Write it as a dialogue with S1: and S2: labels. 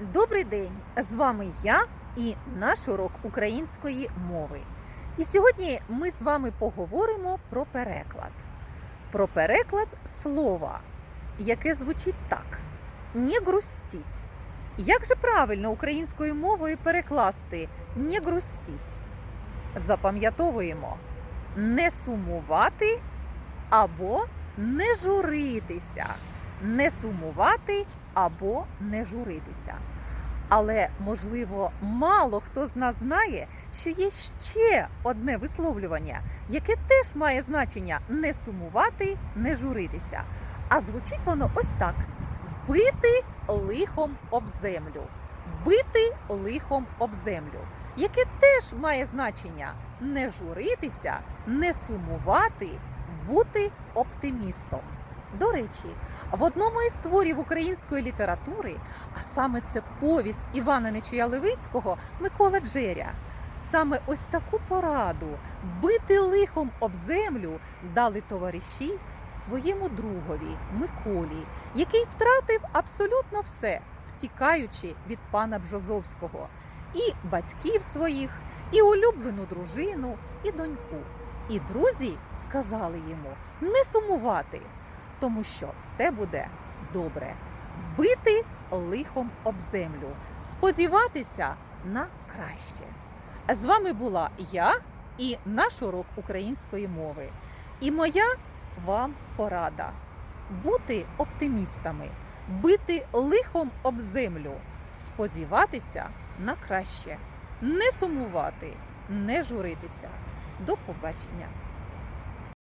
S1: Добрий день! З вами я і наш урок української мови. І сьогодні ми з вами поговоримо про переклад. Про переклад слова, яке звучить так: не грустіть. Як же правильно українською мовою перекласти не грустіть? Запам'ятовуємо не сумувати або не журитися. Не сумувати або не журитися. Але, можливо, мало хто з нас знає, що є ще одне висловлювання, яке теж має значення не сумувати, не журитися. А звучить воно ось так: бити лихом об землю. Бити лихом об землю, яке теж має значення не журитися, не сумувати, бути оптимістом. До речі, в одному із творів української літератури, а саме це повість Івана Нечуя Левицького Микола Джеря. Саме ось таку пораду бити лихом об землю дали товариші своєму другові Миколі, який втратив абсолютно все, втікаючи від пана Бжозовського, і батьків своїх, і улюблену дружину, і доньку. І друзі сказали йому не сумувати тому що все буде добре. Бити лихом об землю, сподіватися на краще. З вами була я і наш урок української мови. І моя вам порада бути оптимістами, бити лихом об землю, сподіватися на краще, не сумувати, не журитися. До побачення!